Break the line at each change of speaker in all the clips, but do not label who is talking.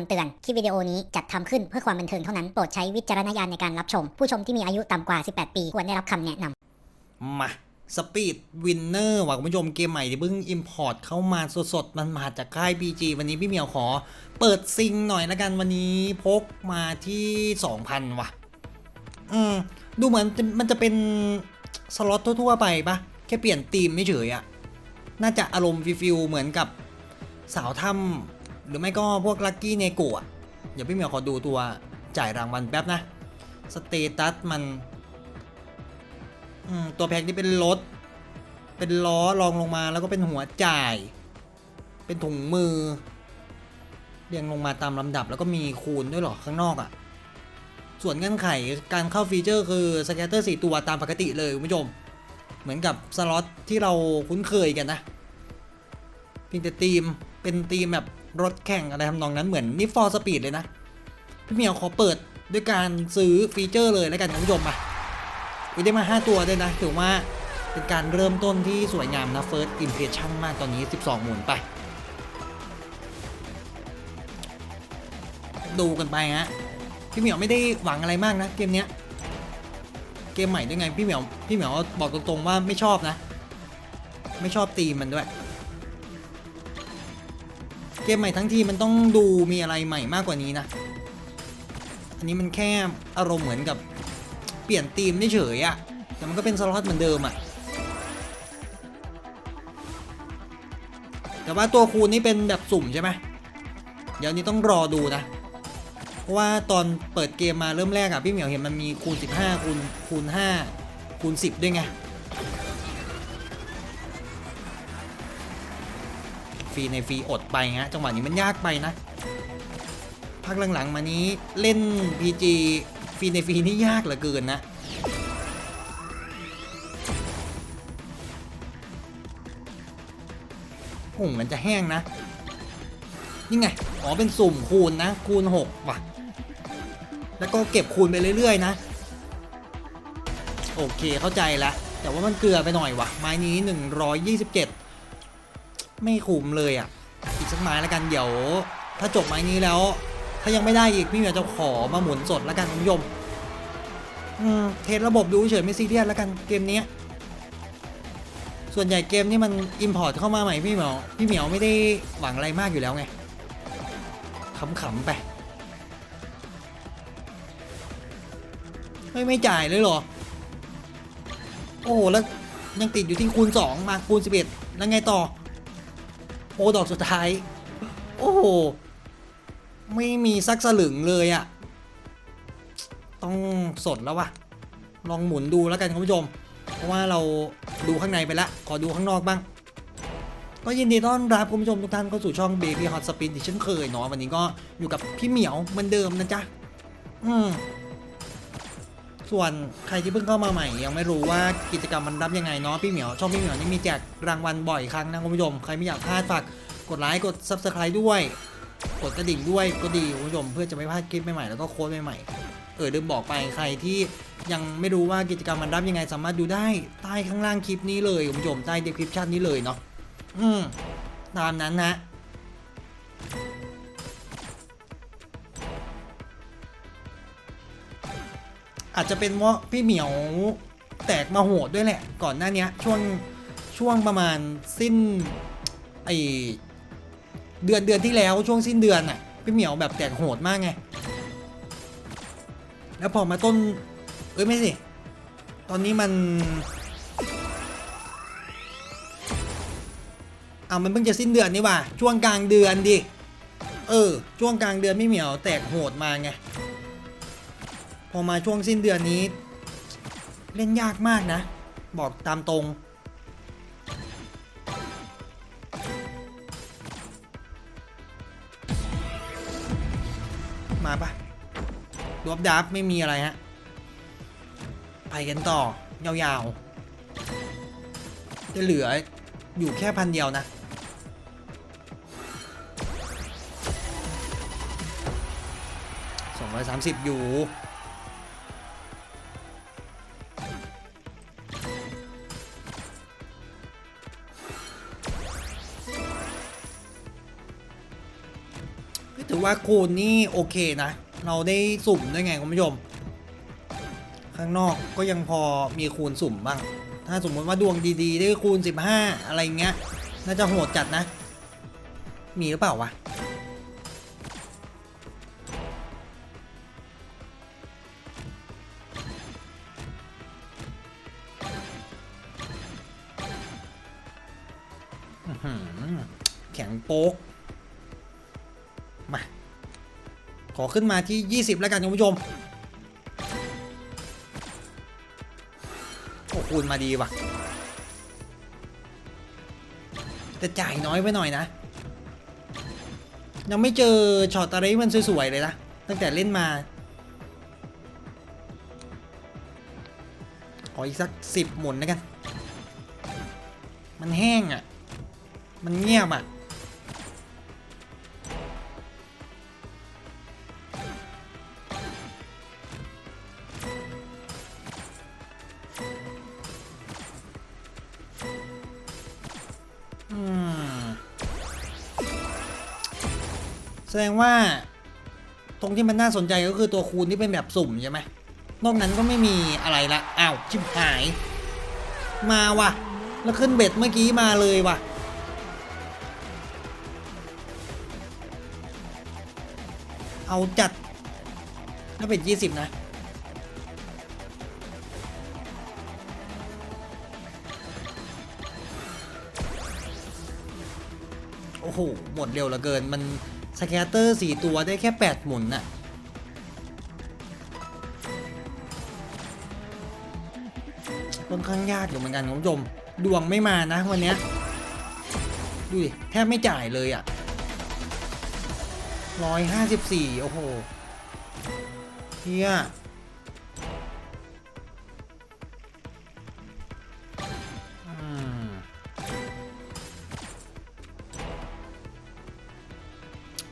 ำเตือน คลิปวิดีโอนี้จัดทำขึ้นเพื่อความบันเทิงเท่านั้น โปรดใช้วิจารณญาณในการรับชม ผู้ชมที่มีอายุต่ำกว่า 18 ปี ควรได้รับคำแนะนำ
มาสปีดวินเนอร์ว่ะคุณผู้ชมเกมใหม่ที่เพิ่งอิมพอร์ตเข้ามาสดๆ มันมาจากค่าย BG วันนี้พี่เหมียวขอ เปิดซิงหน่อยละกันวันนี้พกมาที่ 2,000 ว่ะ อืม ดูเหมือนมันจะเป็นสล็อตทั่วๆ ไปปะแค่เปลี่ยนธีมไม่เฉยอะน่าจะอารมณ์ฟิลเหมือนกับสาวถ้ำ หรือไม่ก็พวกลัคกี้เนโกะเดี๋ยวพี่เหมียวขอดูตัวจ่ายรางวัลแป๊บนะ สเตตัสมันอืมตัวแพ็กนี่เป็นรถ เป็นล้อรองลงมาแล้วก็เป็นหัวจ่าย เป็นถุงมือ เรียงลงมาตามลำดับแล้วก็มีคูณด้วยหรอข้างนอกอะ่ะ ส่วนเงื่อนไขการเข้าฟีเจอร์คือสแกตเตอร์4ตัวตามปกติเลยคุณผู้ชม เหมือนกับสล็อตที่เราคุ้นเคยกันนะเพียงแต่ธีมเป็นธีมแบบ รถแข่งอะไรทำนองนั้นเหมือนนี่ฟอร์สปีดเลยนะ พี่เหมียวขอเปิดด้วยการซื้อฟีเจอร์เลยแล้วกันคุณผู้ชมมาอุ๊ยได้มา 5 ตัวด้วยนะถือว่าเป็นการเริ่มต้นที่สวยงามนะ First Impression มากตอนนี้ 12 หมุนไป ดูกันไปฮะพี่เหมียวไม่ได้หวังอะไรมากนะเกมเนี้ยเกมใหม่ด้วยไงพี่เหมียวพี่เหมียวบอกตรงๆว่าไม่ชอบนะ ไม่ชอบตีมมันด้วย เกมใหม่ทั้งทีมันต้องดูมีอะไรใหม่มากกว่านี้นะ อันนี้มันแค่อารมณ์เหมือนกับเปลี่ยนธีมเฉยอะแต่มันก็เป็นสล็อตเหมือนเดิมอะแต่ว่าตัวคูณนี่เป็นแบบสุ่มใช่ไหมเดี๋ยวนี้ต้องรอดูนะ เพราะว่าตอนเปิดเกมมาเริ่มแรกอะพี่เหมียวเห็นมันมีคูณ 15 คูณคูณ5คูณ 10 ด้วยไง รีในฟรีอดไปฮะจังหวะนี้มันยากไปนะพักหลังๆมานี้เล่น PG ฟรีในฟรีนี่ยากเหลือเกินนะโอ้มันจะแห้งนะนี่ไง อ๋อ เป็นสุ่มคูณนะ คูณ 6 ว่ะ แล้วก็เก็บคูณไปเรื่อย ๆ นะ โอเคเข้าใจแล้ว แต่ว่ามันเกลือไปหน่อยว่ะ ไม้นี้ 127 ไม่คุ้มเลยอะ อีกสักไม้แล้วกันเดี๋ยวถ้าจบไม้นี้แล้ว ถ้ายังไม่ได้อีกพี่เหมียวจะขอมาหมุนสดแล้วกันคุณผู้ชมอืมเทสระบบดูเฉยไม่ซีเรียสแล้วกันเกมนี้ส่วนใหญ่เกมนี่มันอิมพอร์ตเข้ามาใหม่พี่เหมียวพี่เหมียวไม่ได้หวังอะไรมากอยู่แล้วไงขำๆไปไม่ไม่จ่ายเลยเหรอ โอ้โหแล้วยังติดอยู่ที่คูณ 2 มาคูณ 11 แล้วไงต่อ โอ้ดอกสุดท้าย โอ้โห ไม่มีสักสลึงเลยอะต้องสดแล้ววะลองหมุนดูแล้วกันคุณผู้ชม เพราะว่าเราดูข้างในไปแล้วขอดูข้างนอกบ้าง ก็ยินดีต้อนรับคุณผู้ชมทุกท่านเข้าสู่ช่อง Baby Hot Spin ที่เช่นเคยเนาะวันนี้ก็อยู่กับพี่เหมียวเหมือนเดิมนะจ๊ะ อืม ส่วนใครที่เพิ่งเข้ามาใหม่ ยังไม่รู้ว่ากิจกรรมมันรับยังไงเนาะพี่เหมียวช่องพี่เหมียวนี่มีแจกรางวัลบ่อยครั้งนะคุณผู้ชมใครไม่อยากพลาดฝากกดไลค์กด Subscribe ด้วย กดกระดิ่งด้วยก็ดีคุณผู้ชมเพื่อจะไม่พลาดคลิปใหม่ๆแล้วก็โค้ดใหม่ๆเออลืมบอกไปใครที่ยังไม่รู้ว่ากิจกรรมมันรับยังไงสามารถดูได้ใต้ข้างล่างคลิปนี้เลยคุณผู้ชมใต้ description นี้เลยเนาะอืมตามนั้นนะ อาจจะเป็นเพราพี่เหมียวแตกมาโหดด้วยแหละ ก่อนหน้านี้ช่วงช่วงประมาณสิ้นไอเดือนเดือนที่แล้วช่วงสิ้นเดือนน่ะพี่เหมียวแบบแตกโหดมากไง แล้วพอมาต้น เอ้ยไม่สิ ตอนนี้มันอ่ามันเพิ่งจะสิ้นเดือนนี่ว่าช่วงกลางเดือนดิ เออ ช่วงกลางเดือนไม่เหมียวแตกโหดมาไง พอมาช่วงสิ้นเดือนนี้ เล่นยากมากนะ บอกตามตรง มาปะรวบดับไม่มีอะไรฮะ ไปกันต่อ ยาวๆ จะเหลืออยู่แค่พันเดียวนะสองร้อยือว่าคูณนี่โอเคนะ เราได้สุ่มด้วยไงคุณผู้ชม ข้างนอกก็ยังพอมีคูณสุ่มบ้าง ถ้าสมมติว่าดวงดีๆ ได้คูณ 15 อะไรเงี้ย น่าจะโหดจัดนะ มีหรือเปล่าวะแข็งโป๊ก ขอขึ้นมาที่ 20 แล้วกันคุณผู้ชม โอ้คูณมาดีว่ะ แต่จ่ายน้อยไปหน่อยนะ ยังไม่เจอช็อตอะไรมันสวย ๆ เลยนะ ตั้งแต่เล่นมา ขออีกสักสิบหมุนแล้วกัน มันแห้งอะ มันเงียบอะ ดงว่า ตรงที่มันน่าสนใจก็คือตัวคูณที่เป็นแบบสุ่มใช่ไหมนอกนั้นก็ไม่มีอะไรละอ้าวชิบหาย มาว่ะ แล้วขึ้นเบ็ดเมื่อกี้มาเลยว่ะ เอาจัดถ้าเป็นยี่สิบนะโอ้โห หมดเร็วเหลือเกิน มัน สแกตเตอร์สี่ตัวได้แค่แปดหมุนน่ะค่อนข้างยากอยู่เหมือนกันคุณผู้ชมดวงไม่มานะวันเนี้ยดูดิแทบไม่จ่ายเลยอะร้อยห้าสิบสี่โอ้โหเฮีย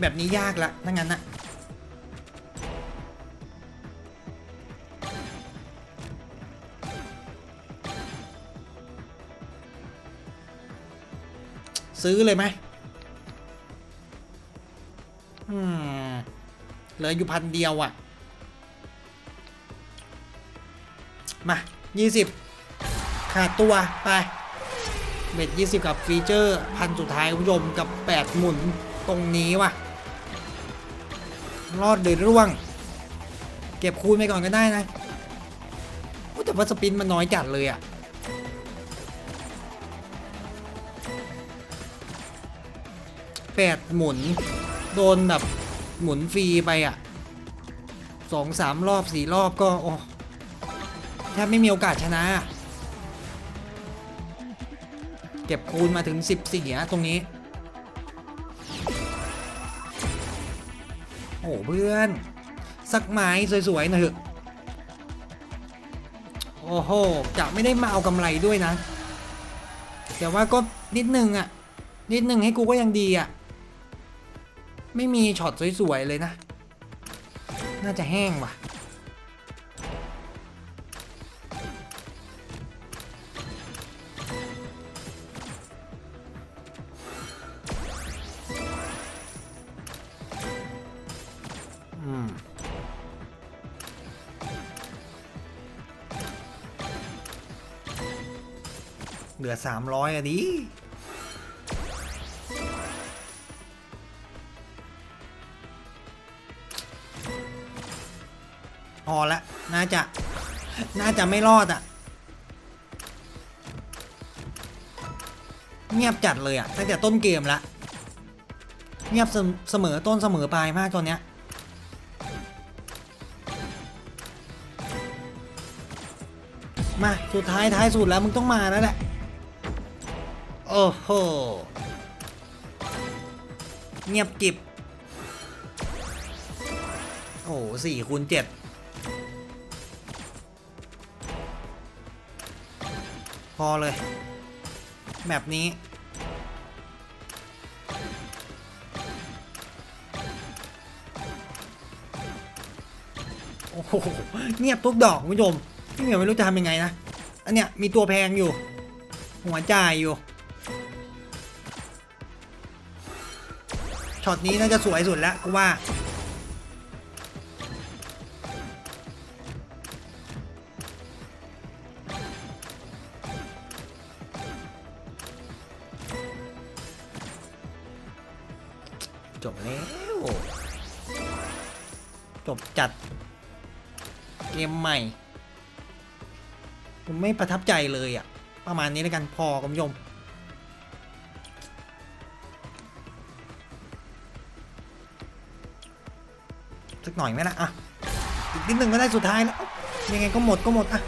แบบนี้ยากละถ้างั้นนะซื้อเลยไหมอืมเหลืออยู่พันเดียวอะ่ะ มา 20 ขาดตัว ไป เบ็ด 20 กับฟีเจอร์พันสุดท้ายคุณผู้ชมกับ 8 หมุนตรงนี้ว่ะ รอดหรือร่วง เก็บคูณไปก่อนก็ได้นะแต่ว่าสปินมันน้อยจัดเลยอะแปดหมุน โดนแบบหมุนฟรีไปอะสองสามรอบสี่รอบก็โอ้แทบไม่มีโอกาสชนะ เก็บคูณมาถึง14นะตรงนี้ เพื่อน สักไม้สวยๆหน่อยเถอะโอ้โหจะไม่ได้มาเอากำไรด้วยนะ แต่ว่าก็นิดนึงอะนิดนึงให้กูก็ยังดีอะไม่มีช็อตสวยๆเลยนะ น่าจะแห้งว่ะ ลือสามร้อยอะดิพอละ น่าจะ น่าจะไม่รอดอะเงียบจัดเลยอะตั้งแต่ต้นเกมละ เงียบเสมเสมอต้นเสมอปลายมากตอนเนี้ยมา สุดท้ายท้ายสุดแล้วมึงต้องมาแล้วแหละ โอ้โห เงียบกิบ โอ้สี่คูณเจ็ดพอเลย แบบนี้ โอ้โห เงียบทุกดอกคุณผู้ชมพี่เหมียวไม่รู้จะทำยังไงนะ อันเนี้ยมีตัวแพงอยู่ หัวจ่ายอยู่ ช็อตนี้น่าจะสวยสุดแล้วกูว่า จบแล้ว จบจัด เกมใหม่ ผมไม่ประทับใจเลยอะ่ะ ประมาณนี้แล้วกันพอคุณผู้ชม สักหน่อยไหมล่ะอะอีกนิดหนึ่งก็ได้สุดท้ายแล้ว ยังไงก็หมดก็หมดอะ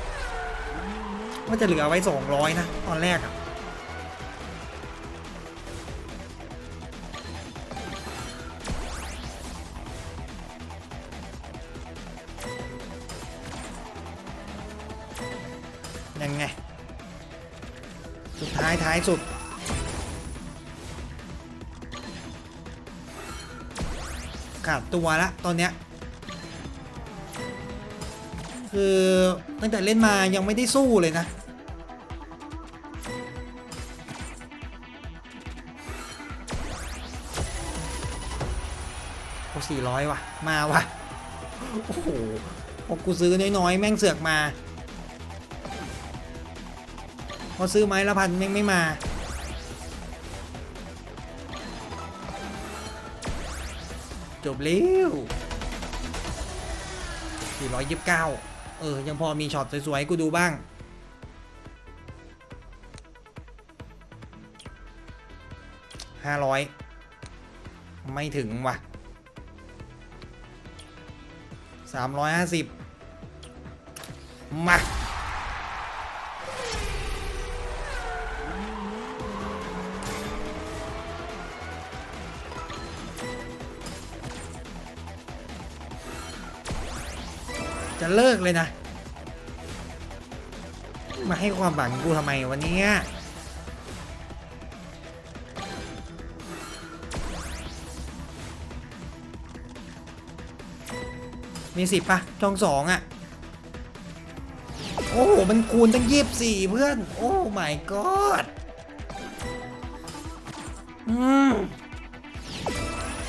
ว่าจะเหลือไว้ 200 นะ ตอนแรกอะยังไง สุดท้ายท้ายสุดาดตัวละตอนเนี้ยคือตั้งแต่เล่นมายังไม่ได้สู้เลยนะโอ้สี่ร้อยว่ะ มาว่ะโอ้โหพอกูซื้อน้อยๆ แม่งเสือกมา พอซื้อไม้ละพันแม่งไม่มา จบเร็ว429 เออ ยังพอมีช็อตสวยๆกูดูบ้าง500ไม่ถึงว่ะ 350 มา จะเลิกเลยนะ มาให้ความหวังกูทำไมวันนี้มีสิบปะช่องสองอะโอ้โห มันคูณตั้งยี่สิบสี่เพื่อน โอ้ my god อืม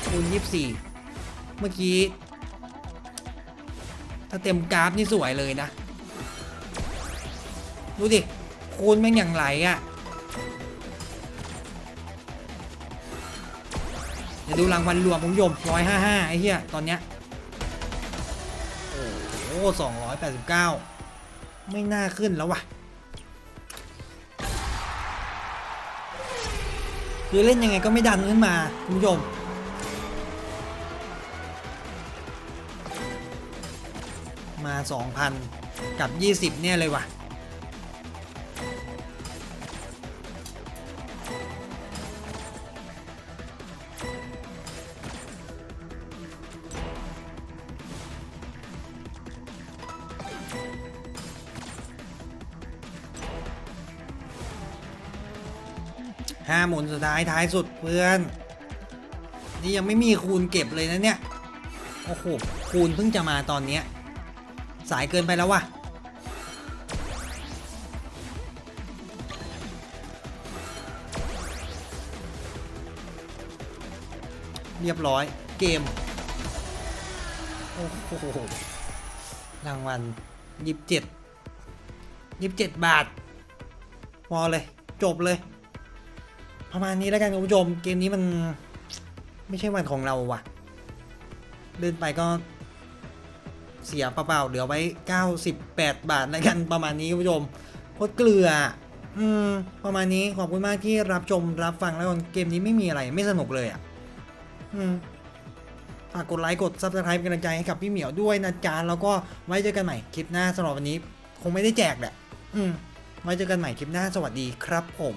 คูณยี่สิบสี่เมื่อกี้ ถ้าเต็มกราฟนี่สวยเลยนะ ดูดิคูณแม่งอย่างไหลอะ่ะเดี๋ยวดูรางวัลรวมคุณผู้ชมร้อยห้าห้าไอ้เหี้ยตอนเนี้ยโอ้สองร้อยแปดสิบเก้าไม่น่าขึ้นแล้ววะคือเล่นยังไงก็ไม่ดันขึ้นมาคุณผู้ชม มา2,000 กับ 20 เนี่ยเลยว่ะ ห้าหมุนสุดท้ายท้ายสุดเพื่อน นี่ยังไม่มีคูณเก็บเลยนะเนี่ย โอ้โห คูณเพิ่งจะมาตอนเนี้ย สายเกินไปแล้ววะเรียบร้อยเกม โอ้โห รางวัลยี่สิบเจ็ดยี่สิบเจ็ดบาท พอเลย จบเลย ประมาณนี้แล้วกันคุณผู้ชม เกมนี้มันไม่ใช่วันของเราว่ะเล่นไปก็ เสียเปล่าๆเหลือไว้ 98 บาทแล้วกันประมาณนี้คุณผู้ชมโคตรเกลืออืมประมาณนี้ขอบคุณมากที่รับชมรับฟังแล้วกันเกมนี้ไม่มีอะไรไม่สนุกเลยอะอืมฝากกดไลค์กด subscribe เป็นกำลังใจให้กับพี่เหมียวด้วยนะจ๊ะแล้วก็ไว้เจอกันใหม่คลิปหน้าสำหรับวันนี้ คงไม่ได้แจกแหละอืมไว้เจอกันใหม่คลิปหน้าสวัสดีครับผม